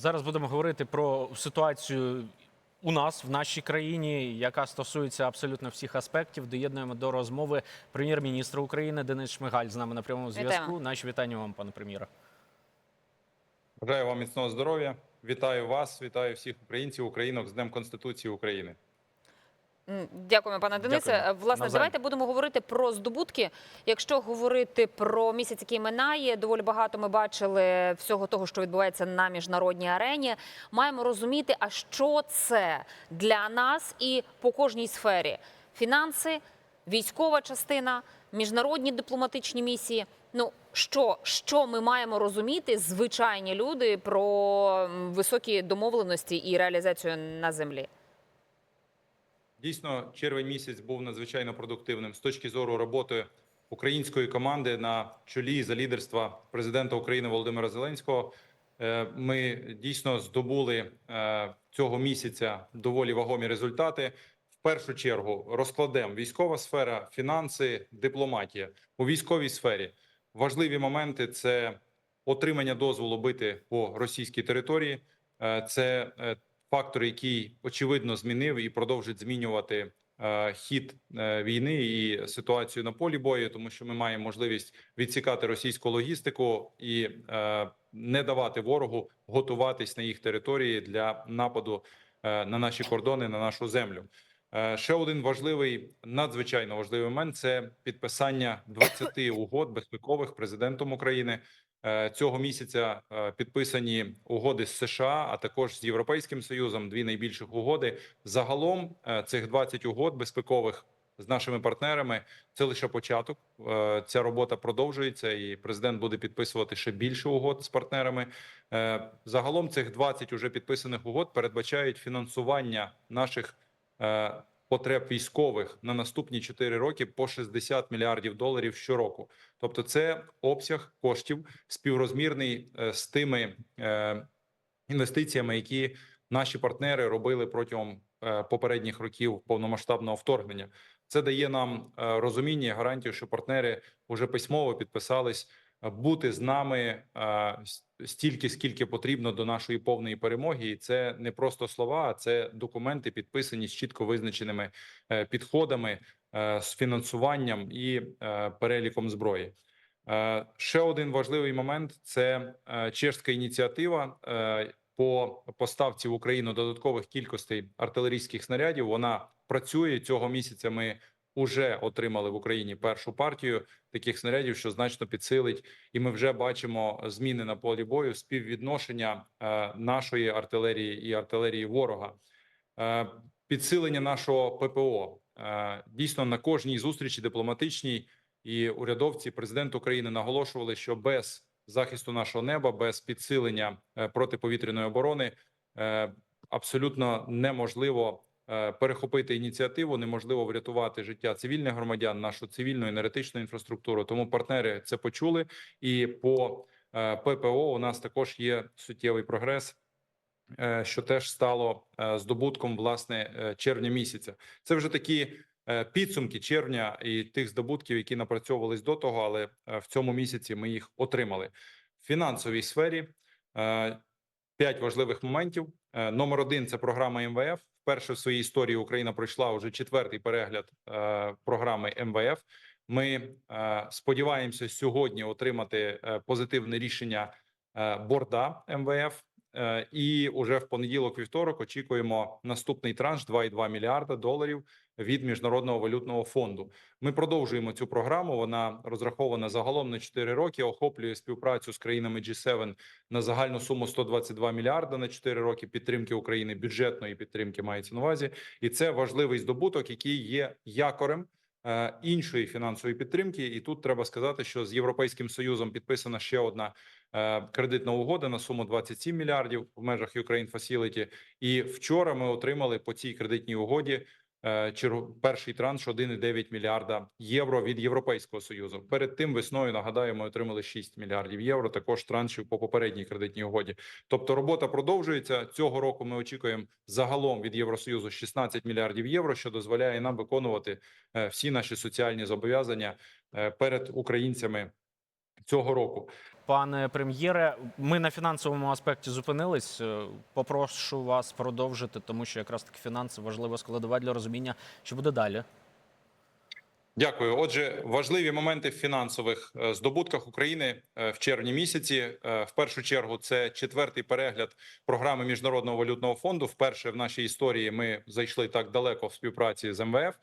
Зараз будемо говорити про ситуацію у нас в нашій країні, яка стосується абсолютно всіх аспектів. Доєднуємо до розмови прем'єр-міністра України Денис Шмигаль з нами на прямому зв'язку. Вітаємо. Наші вітання вам, пане прем'єра. Бажаю вам міцного здоров'я. Вітаю вас, вітаю всіх українців, українок з Днем Конституції України. Дякуємо, пане Денисе. Дякуємо. Е, Власне, Навзаєм. давайте будемо говорити про здобутки. Якщо говорити про місяць, який минає, доволі багато ми бачили всього того, що відбувається на міжнародній арені. Маємо розуміти, а що це для нас і по кожній сфері: фінанси, військова частина, міжнародні дипломатичні місії. Ну що, що ми маємо розуміти, звичайні люди, про високі домовленості і реалізацію на землі? Дійсно, червень місяць був надзвичайно продуктивним з точки зору роботи української команди на чолі за лідерства президента України Володимира Зеленського. Е, Ми дійсно здобули е, цього місяця доволі вагомі результати. В першу чергу розкладемо військова сфера, фінанси, дипломатія у військовій сфері. Важливі моменти це отримання дозволу бити по російській території. Е, Це фактор, який очевидно змінив і продовжить змінювати е, хід е, війни і ситуацію на полі бою, тому що ми маємо можливість відсікати російську логістику і е, не давати ворогу готуватись на їх території для нападу на наші кордони, на нашу землю. Ще один важливий, надзвичайно важливий момент це підписання 20 угод безпекових президентом України. Е, Цього місяця е, підписані угоди з США, а також з Європейським Союзом. Дві найбільших угоди. Загалом е, цих 20 угод безпекових з нашими партнерами це лише початок. Ця робота продовжується, і президент буде підписувати ще більше угод з партнерами. Загалом цих 20 уже підписаних угод передбачають фінансування наших потреб військових на наступні 4 роки по 60 мільярдів доларів щороку. Тобто, це обсяг коштів співрозмірний е, з тими е, інвестиціями, які наші партнери робили протягом е, попередніх років повномасштабного вторгнення. Це дає нам розуміння, і гарантію, що партнери вже письмово підписались бути з нами стільки, скільки потрібно до нашої повної перемоги. І це не просто слова, а це документи, підписані з чітко визначеними е, підходами, е, з фінансуванням і е, переліком зброї. Ще один важливий момент це чешська ініціатива по поставці в Україну додаткових кількостей артилерійських снарядів. Вона працює цього місяця. Ми вже отримали в Україні першу партію таких снарядів, що значно підсилить, і ми вже бачимо зміни на полі бою, співвідношення е, нашої артилерії і артилерії ворога. Е, Підсилення нашого ППО Е, дійсно на кожній зустрічі дипломатичній і урядовці, президент України наголошували, що без захисту нашого неба, без підсилення протиповітряної оборони абсолютно неможливо перехопити ініціативу, неможливо врятувати життя цивільних громадян, нашу цивільну енергетичну інфраструктуру. Тому партнери це почули, і по е, ППО у нас також є суттєвий прогрес. е, Що теж стало е, здобутком власне е, червня місяця. Це вже такі е, підсумки червня і тих здобутків, які напрацьовувались до того, але е, в цьому місяці ми їх отримали. В фінансовій сфері е, п'ять важливих моментів. Е, Номер один це програма МВФ. Вперше в своїй історії Україна пройшла вже четвертий перегляд е, програми МВФ. Ми е, сподіваємося сьогодні отримати е, позитивне рішення борда МВФ. Е, І уже в понеділок, вівторок, очікуємо наступний транш 2,2 мільярда доларів від міжнародного валютного фонду. Ми продовжуємо цю програму. Вона розрахована загалом на 4 роки. Охоплює співпрацю з країнами G7 на загальну суму 122 мільярда на 4 роки підтримки України, бюджетної підтримки мається на увазі, і це важливий здобуток, який є якорем. е, Іншої фінансової підтримки, і тут треба сказати, що з європейським союзом підписана ще одна кредитна угода на суму 27 мільярдів в межах Ukraine Facility. І вчора ми отримали по цій кредитній угоді е, перший транш 1,9 мільярда євро від Європейського союзу. Перед тим весною нагадаю, ми отримали 6 мільярдів євро. Також траншів по попередній кредитній угоді. Тобто робота продовжується цього року. Ми очікуємо загалом від Євросоюзу 16 мільярдів євро, що дозволяє нам виконувати е, всі наші соціальні зобов'язання е, перед українцями цього року. Пане прем'єре, ми на фінансовому аспекті зупинились. Е, Попрошу вас продовжити, тому що якраз таки фінанси важлива складова для розуміння, що буде далі. Дякую. Отже, важливі моменти в фінансових е, здобутках України е, в червні місяці. В першу чергу, це четвертий перегляд програми Міжнародного валютного фонду. Вперше в нашій історії ми зайшли так далеко в співпраці з МВФ.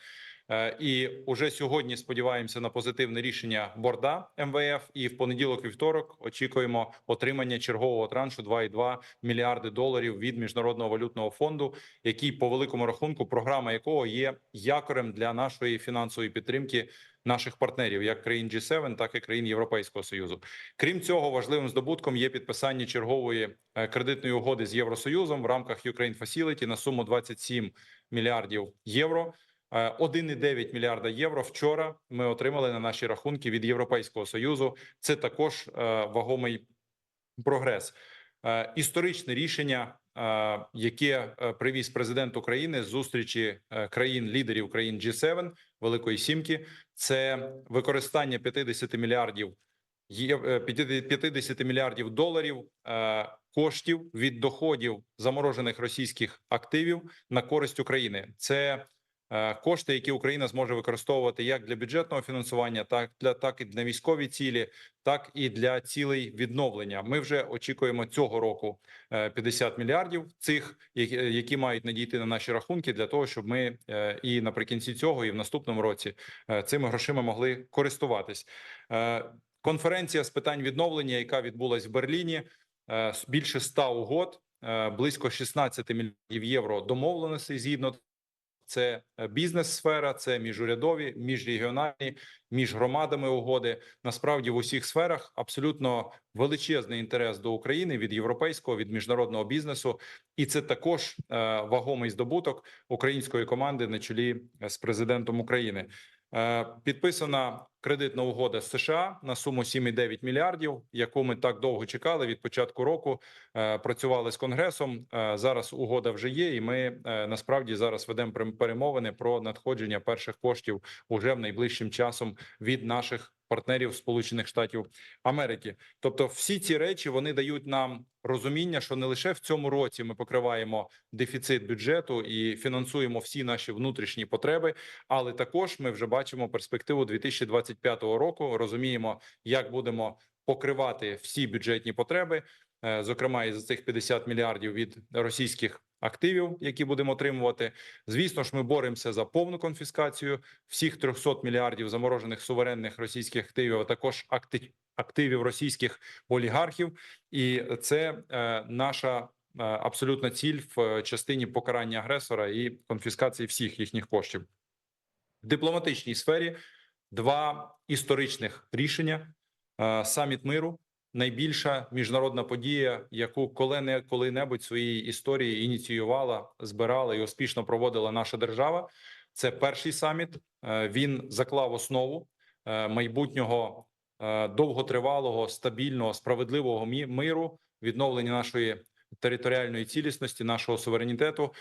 Е, І уже сьогодні сподіваємося на позитивне рішення борда МВФ. І в понеділок, вівторок, очікуємо отримання чергового траншу 2,2 мільярди доларів від міжнародного валютного фонду, який по великому рахунку, програма якого є якорем для нашої фінансової підтримки наших партнерів, як країн G7, так і країн Європейського союзу. Крім цього, важливим здобутком є підписання чергової е, кредитної угоди з Євросоюзом в рамках Ukraine Facility на суму 27 мільярдів євро. Е, 1,9 мільярда євро вчора ми отримали на наші рахунки від Європейського союзу. Це також е, вагомий прогрес. Е, Історичне рішення, е, яке е, привіз президент України з зустрічі е, країн-лідерів країн G7, Великої Сімки, це використання 50 мільярдів є- е, 50 мільярдів доларів е, коштів від доходів заморожених російських активів на користь України. Це е, кошти, які Україна зможе використовувати як для бюджетного фінансування, так для так і для військові цілі, так і для цілей відновлення. Ми вже очікуємо цього року е, 50 мільярдів цих, які, мають надійти на наші рахунки, для того, щоб ми е, і наприкінці цього, і в наступному році е, цими грошима могли користуватись. Е, Конференція з питань відновлення, яка відбулась в Берліні, е, більше 100 угод, е, близько 16 мільярдів євро домовленостей згідно. Це е, бізнес-сфера, це міжурядові, міжрегіональні, між громадами угоди. Насправді в усіх сферах абсолютно величезний інтерес до України від європейського, від міжнародного бізнесу, і це також е, вагомий здобуток української команди на чолі е, з президентом України. Підписана кредитна угода з США на суму 7,9 мільярдів, яку ми так довго чекали від початку року. Е, Працювали з конгресом. Е, Зараз угода вже є, і ми е, насправді зараз ведемо перемовини про надходження перших коштів уже в найближчим часом від наших партнерів Сполучених Штатів Америки. Тобто, всі ці речі вони дають нам розуміння, що не лише в цьому році ми покриваємо дефіцит бюджету і фінансуємо всі наші внутрішні потреби, але також ми вже бачимо перспективу 2025 року. Розуміємо, як будемо покривати всі бюджетні потреби, е, зокрема і за цих 50 мільярдів від російських активів, які будемо отримувати. Звісно ж, ми боремося за повну конфіскацію всіх 300 мільярдів заморожених суверенних російських активів, а також акти- активів російських олігархів, і це е, наша е, абсолютна ціль в е, частині покарання агресора і конфіскації всіх їхніх коштів. В дипломатичній сфері два історичних рішення: саміт миру. Найбільша міжнародна подія, яку коли-не коли-небудь в своїй історії ініціювала, збирала і успішно проводила наша держава. Це перший саміт. Е, Він заклав основу е, майбутнього е, довготривалого, стабільного, справедливого миру, відновлення нашої територіальної цілісності, нашого суверенітету.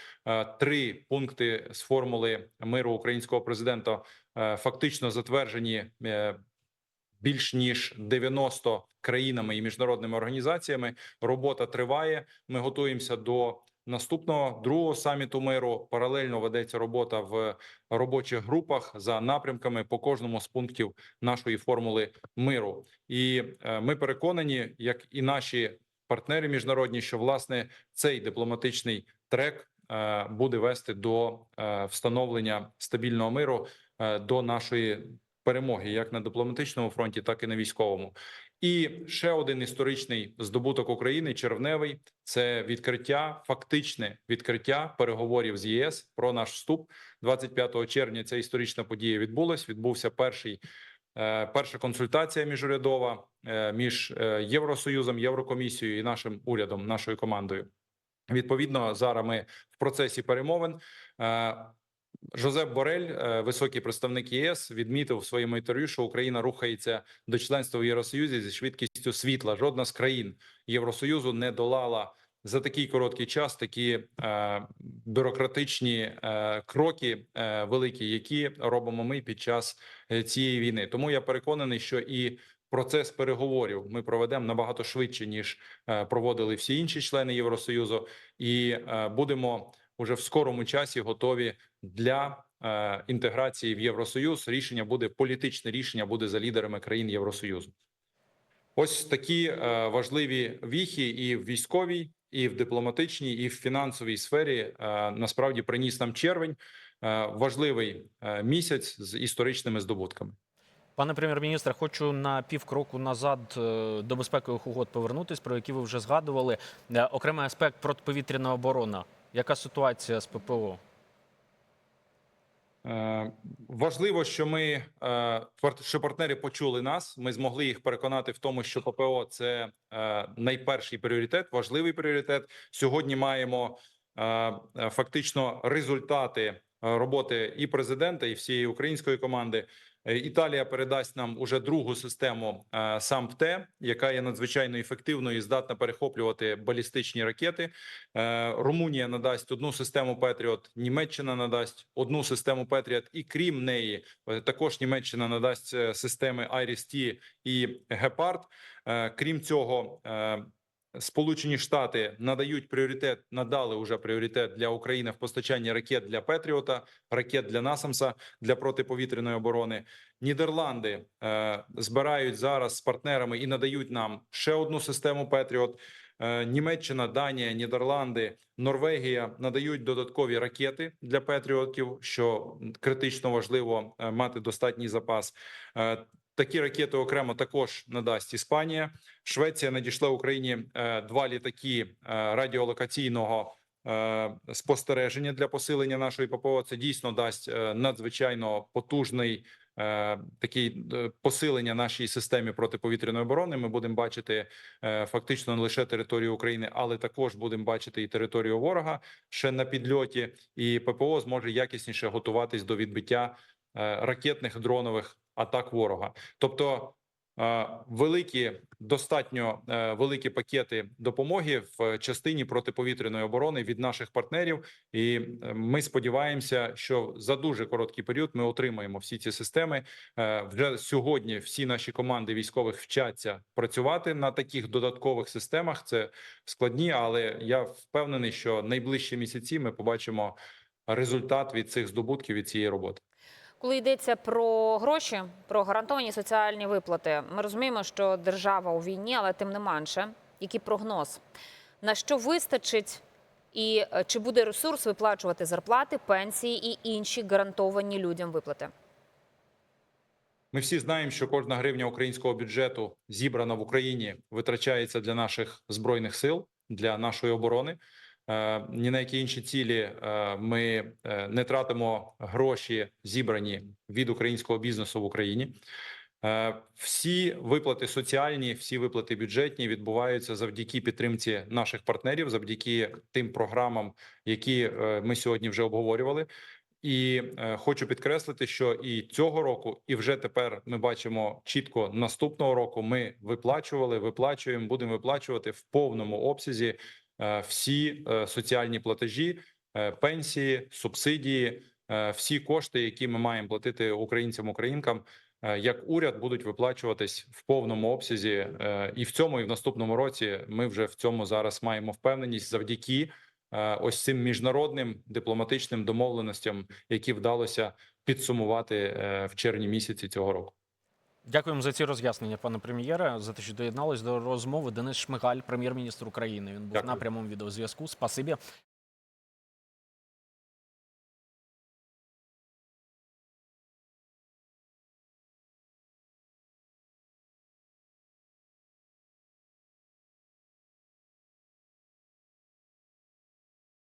Три пункти з формули миру українського президента фактично затверджені більш ніж 90 країнами і міжнародними організаціями. Робота триває. Ми готуємося до наступного другого саміту миру. Паралельно ведеться робота в робочих групах за напрямками по кожному з пунктів нашої формули миру. І е, ми переконані, як і наші партнери міжнародні, що власне цей дипломатичний трек е, буде вести до е, встановлення стабільного миру до нашої перемоги, як на дипломатичному фронті, так і на військовому. І ще один історичний здобуток України червневий це відкриття, фактичне відкриття переговорів з ЄС про наш вступ 25 червня. Ця історична подія відбулась. Відбувся перший. е, Перша консультація міжурядова е, між е, Євросоюзом, Єврокомісією і нашим урядом, нашою командою. Відповідно, зараз ми в процесі перемовин. Жозеп Борель, е, високий представник ЄС, відмітив в своєму інтерв'ю, що Україна рухається до членства в Євросоюзі зі швидкістю світла. Жодна з країн Євросоюзу не долала за такий короткий час такі е, бюрократичні е, кроки е, великі, які робимо ми під час е, цієї війни. Тому я переконаний, що і процес переговорів ми проведемо набагато швидше ніж е, проводили всі інші члени Євросоюзу, і будемо уже в скорому часі готові для е, інтеграції в Євросоюз. Рішення буде політичне рішення буде за лідерами країн Євросоюзу. Ось такі е, важливі віхи і в військовій, і в дипломатичній, і в фінансовій сфері е, насправді приніс нам червень. Е, важливий е, місяць з історичними здобутками. Пане прем'єр-міністре, хочу на півкроку назад е, до безпекових угод повернутись, про які ви вже згадували. Е, Окремий аспект протиповітряна оборона. Яка ситуація з ППО? Е, Важливо, що ми е, що партнери почули нас. Ми змогли їх переконати в тому, що ППО це е, найперший пріоритет, важливий пріоритет. Сьогодні маємо фактично результати роботи і президента, і всієї української команди. Е, Італія передасть нам уже другу систему е, САМПТЕ, яка є надзвичайно ефективною і здатна перехоплювати балістичні ракети. Е, Румунія надасть одну систему Петріот, Німеччина надасть одну систему Петріот, і крім неї, також Німеччина надасть системи Iris-T і Гепард. Крім цього, Сполучені Штати надають пріоритет, надали уже пріоритет для України в постачанні ракет для Петріота, ракет для Насамса для протиповітряної оборони. Нідерланди е, збирають зараз з партнерами і надають нам ще одну систему Петріот. Е, Німеччина, Данія, Нідерланди, Норвегія надають додаткові ракети для Петріотів, що критично важливо е, мати достатній запас. Е, Такі ракети окремо також надасть Іспанія. Швеція надійшла Україні е, два літаки е, радіолокаційного е, спостереження для посилення нашої ППО. Це дійсно дасть надзвичайно потужний такий посилення нашій системі протиповітряної оборони. Ми будемо бачити фактично не лише територію України, але також будемо бачити і територію ворога ще на підльоті. І ППО зможе якісніше готуватись до відбиття ракетних дронових атак ворога. Тобто е, великі, достатньо е, великі пакети допомоги в частині протиповітряної оборони від наших партнерів, і е, ми сподіваємося, що за дуже короткий період ми отримаємо всі ці системи. Вже сьогодні всі наші команди військових вчаться працювати на таких додаткових системах. Це складні, але я впевнений, що найближчі місяці ми побачимо результат від цих здобутків від цієї роботи. Коли йдеться про гроші, про гарантовані соціальні виплати, ми розуміємо, що держава у війні, але тим не менше, який прогноз на що вистачить, і е, чи буде ресурс виплачувати зарплати, пенсії і інші гарантовані людям виплати? Ми всі знаємо, що кожна гривня українського бюджету зібрана в Україні витрачається для наших збройних сил, для нашої оборони. Е, Ні на які інші цілі е, ми е, не тратимо гроші, зібрані від українського бізнесу в Україні. Всі виплати соціальні, всі виплати бюджетні відбуваються завдяки підтримці наших партнерів, завдяки тим програмам, які ми сьогодні вже обговорювали. І хочу підкреслити, що і цього року, і вже тепер ми бачимо чітко наступного року. Ми виплачували, виплачуємо, будемо виплачувати в повному обсязі всі е, соціальні платежі, е, пенсії, субсидії, е, всі кошти, які ми маємо платити українцям, українкам. е, Як уряд будуть виплачуватись в повному обсязі, е, і в цьому, і в наступному році ми вже в цьому зараз маємо впевненість завдяки е, ось цим міжнародним дипломатичним домовленостям, які вдалося підсумувати е, в червні місяці цього року. Дякуємо за ці роз'яснення, пане прем'єре, за те, що доєднались до розмови. Денис Шмигаль, прем'єр-міністр України. Він був Дякую. на прямому відеозв'язку. Спасибі.